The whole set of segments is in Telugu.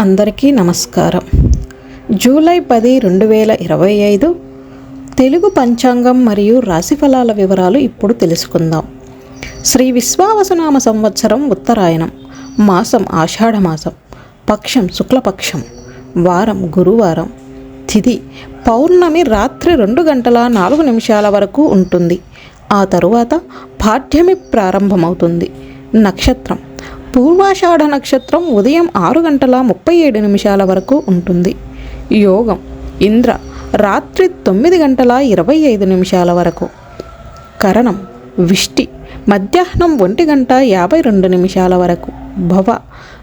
అందరికీ నమస్కారం. జూలై పది రెండు వేల ఇరవై ఐదు తెలుగు పంచాంగం మరియు రాశిఫలాల వివరాలు ఇప్పుడు తెలుసుకుందాం. శ్రీ విశ్వావసనామ సంవత్సరం ఉత్తరాయణం మాసం ఆషాఢమాసం పక్షం శుక్లపక్షం వారం గురువారం తిథి పౌర్ణమి రాత్రి రెండు గంటల నాలుగు నిమిషాల వరకు ఉంటుంది. ఆ తరువాత పాఠ్యమి ప్రారంభమవుతుంది. నక్షత్రం. పూర్వాషాఢ నక్షత్రం ఉదయం ఆరు గంటల ముప్పై ఏడు నిమిషాల వరకు ఉంటుంది. యోగం. ఇంద్ర. రాత్రి తొమ్మిది గంటల ఇరవై ఐదు నిమిషాల వరకు. కరణం. విష్టి. మధ్యాహ్నం ఒంటి గంట యాభై రెండు నిమిషాల వరకు. భవ.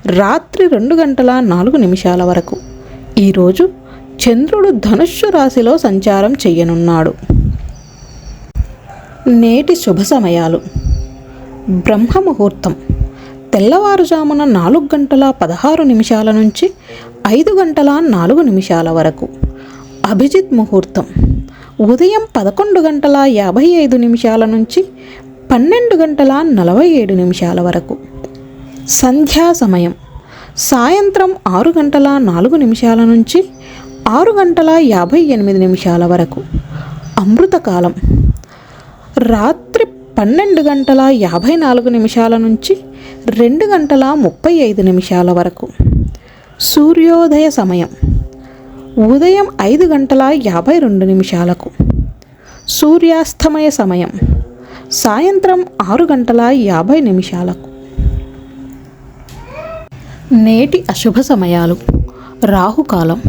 రాత్రి రెండు గంటల నాలుగు నిమిషాల వరకు. ఈరోజు చంద్రుడు ధనుస్సు రాశిలో సంచారం చెయ్యనున్నాడు నేటి శుభ సమయాలు. బ్రహ్మ ముహూర్తం తెల్లవారుజామున నాలుగు గంటల పదహారు నిమిషాల నుంచి ఐదు గంటల నాలుగు నిమిషాల వరకు. అభిజిత్ ముహూర్తం. ఉదయం పదకొండు గంటల యాభై ఐదు నిమిషాల నుంచి పన్నెండు గంటల నలభై ఏడు నిమిషాల వరకు. సంధ్యా సమయం. సాయంత్రం ఆరు గంటల నాలుగు నిమిషాల నుంచి ఆరు గంటల యాభై ఎనిమిది నిమిషాల వరకు. అమృతకాలం. రాత్రి పన్నెండు గంటల యాభై నాలుగు నిమిషాల నుంచి రెండు గంటల ముప్పై ఐదు నిమిషాల వరకు. సూర్యోదయ సమయం ఉదయం ఐదు గంటల యాభై రెండు నిమిషాలకు. సూర్యాస్తమయ సమయం సాయంత్రం ఆరు గంటల యాభై నిమిషాలకు. నేటి అశుభ సమయాలు రాహుకాలం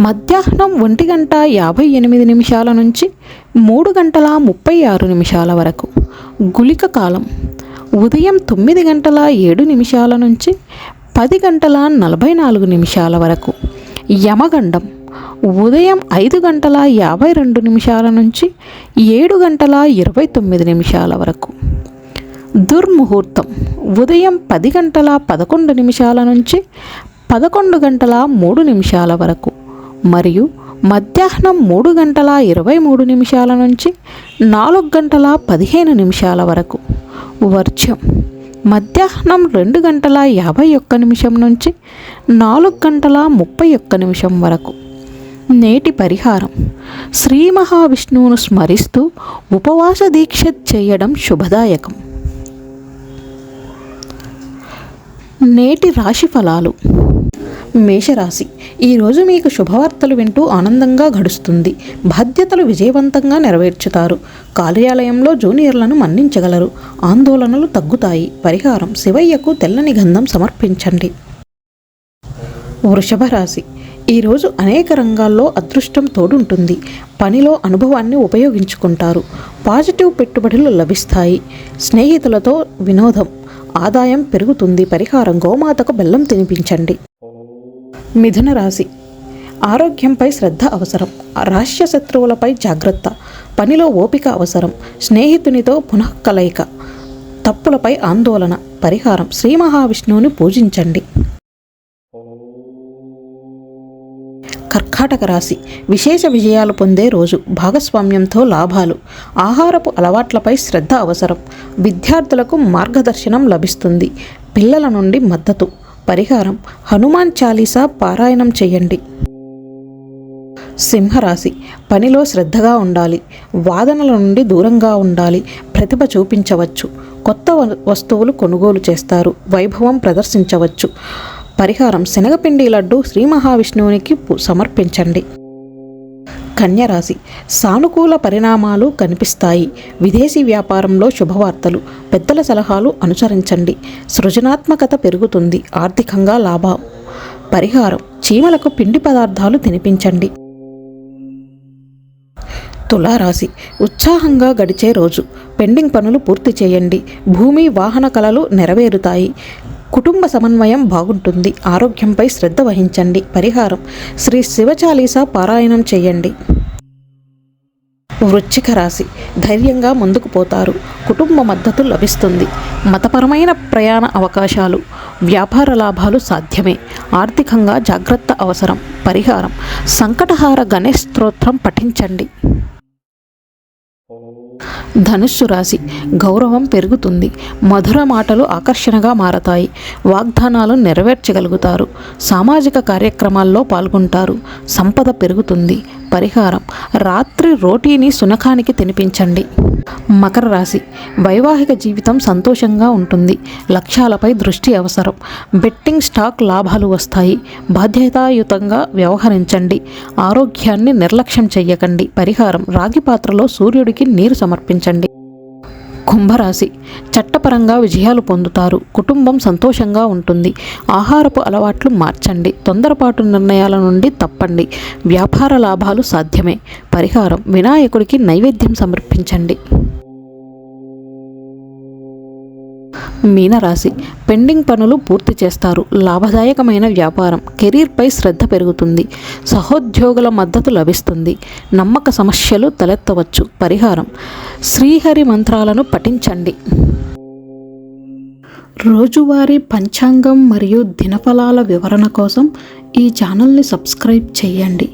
మధ్యాహ్నం ఒంటి గంట యాభై ఎనిమిది నిమిషాల నుంచి మూడు గంటల ముప్పై ఆరు నిమిషాల వరకు. గుళిక కాలం ఉదయం తొమ్మిది గంటల ఏడు నిమిషాల నుంచి పది గంటల నలభై నాలుగు నిమిషాల వరకు. యమగండం ఉదయం ఐదు గంటల యాభై రెండు నిమిషాల నుంచి ఏడు గంటల ఇరవై తొమ్మిది నిమిషాల వరకు. దుర్ముహూర్తం ఉదయం పది గంటల పదకొండు నిమిషాల నుంచి పదకొండు గంటల మూడు నిమిషాల వరకు. మరియు మధ్యాహ్నం మూడు గంటల ఇరవై మూడు నిమిషాల నుంచి నాలుగు గంటల పదిహేను నిమిషాల వరకు. వర్జ్యం మధ్యాహ్నం రెండు గంటల యాభై ఒక్క నిమిషం నుంచి నాలుగు గంటల ముప్పై ఒక్క నిమిషం వరకు. నేటి పరిహారం. శ్రీ మహావిష్ణువును స్మరిస్తూ ఉపవాస దీక్ష చేయడం శుభదాయకం. నేటి రాశి ఫలాలు. మేషరాశి. ఈరోజు మీకు శుభవార్తలు వింటూ ఆనందంగా గడుస్తుంది. బాధ్యతలు విజయవంతంగా నెరవేర్చుతారు. కార్యాలయంలో జూనియర్లను మన్నించగలరు. ఆందోళనలు తగ్గుతాయి. పరిహారం శివయ్యకు తెల్లని గంధం సమర్పించండి. వృషభ రాశి. ఈరోజు అనేక రంగాల్లో అదృష్టం తోడుంటుంది. పనిలో అనుభవాన్ని ఉపయోగించుకుంటారు. పాజిటివ్ పెట్టుబడులు లభిస్తాయి. స్నేహితులతో వినోదం ఆదాయం పెరుగుతుంది. పరిహారం గోమాతకు బెల్లం తినిపించండి. మిథున రాశి. ఆరోగ్యంపై శ్రద్ధ అవసరం. రాష్ట్ర శత్రువులపై జాగ్రత్త. పనిలో ఓపిక అవసరం. స్నేహితునితో పునఃకలయిక తప్పులపై ఆందోళన. పరిహారం. శ్రీ మహావిష్ణువుని పూజించండి. కర్కాటక రాశి. విశేష విజయాలు పొందే రోజు. భాగస్వామ్యంతో లాభాలు. ఆహారపు అలవాట్లపై శ్రద్ధ అవసరం. విద్యార్థులకు మార్గదర్శనం లభిస్తుంది. పిల్లల నుండి మద్దతు. పరిహారం హనుమాన్ చాలీసా పారాయణం చేయండి. సింహరాశి పనిలో శ్రద్ధగా ఉండాలి వాదనల నుండి దూరంగా ఉండాలి ప్రతిభ చూపించవచ్చు కొత్త వ- వస్తువులు కొనుగోలు చేస్తారు వైభవం ప్రదర్శించవచ్చు. పరిహారం శనగపిండి లడ్డు శ్రీ మహావిష్ణువునికి సమర్పించండి. కన్యరాశి. సానుకూల పరిణామాలు కనిపిస్తాయి. విదేశీ వ్యాపారంలో శుభవార్తలు. పెద్దల సలహాలు అనుసరించండి. సృజనాత్మకత పెరుగుతుంది. ఆర్థికంగా లాభం పరిహారం. చీమలకు పిండి పదార్థాలు తినిపించండి. తులారాశి. ఉత్సాహంగా గడిచే రోజు. పెండింగ్ పనులు పూర్తి చేయండి. భూమి వాహన కళలు నెరవేరుతాయి. కుటుంబ సమన్వయం బాగుంటుంది. ఆరోగ్యంపై శ్రద్ధ వహించండి. పరిహారం. శ్రీ శివచాలీసా పారాయణం చేయండి. వృశ్చిక రాశి. ధైర్యంగా ముందుకు పోతారు. కుటుంబ మద్దతు లభిస్తుంది. మతపరమైన ప్రయాణ అవకాశాలు వ్యాపార లాభాలు సాధ్యమే. ఆర్థికంగా జాగ్రత్త అవసరం. పరిహారం. సంకటహార గణేష్ స్తోత్రం పఠించండి. ధనుస్సు రాశి. గౌరవం పెరుగుతుంది. మధుర మాటలు ఆకర్షణగా మారతాయి. వాగ్దానాలు నెరవేర్చగలుగుతారు. సామాజిక కార్యక్రమాల్లో పాల్గొంటారు. సంపద పెరుగుతుంది. పరిహారం. రాత్రి రోటీని సునకానికి తినిపించండి. మకర రాశి. వైవాహిక జీవితం సంతోషంగా ఉంటుంది. లక్ష్యాలపై దృష్టి అవసరం. బెట్టింగ్ స్టాక్ లాభాలు వస్తాయి. బాధ్యతాయుతంగా వ్యవహరించండి. ఆరోగ్యాన్ని నిర్లక్ష్యం చెయ్యకండి. పరిహారం. రాగి పాత్రలో సూర్యుడికి నీరు సమర్పించండి. కుంభరాశి. చట్టపరంగా విజయాలు పొందుతారు. కుటుంబం సంతోషంగా ఉంటుంది. ఆహారపు అలవాట్లు మార్చండి. తొందరపాటు నిర్ణయాల నుండి తప్పండి. వ్యాపార లాభాలు సాధ్యమే. పరిహారం. వినాయకుడికి నైవేద్యం సమర్పించండి. మీనరాశి. పెండింగ్ పనులు పూర్తి చేస్తారు. లాభదాయకమైన వ్యాపారం. కెరీర్పై శ్రద్ధ పెరుగుతుంది. సహోద్యోగుల మద్దతు లభిస్తుంది. నమ్మక సమస్యలు తలెత్తవచ్చు. పరిహారం. శ్రీహరి మంత్రాలను పఠించండి. రోజువారీ పంచాంగం మరియు దినఫలాల వివరణ కోసం ఈ ఛానల్ని సబ్స్క్రైబ్ చేయండి.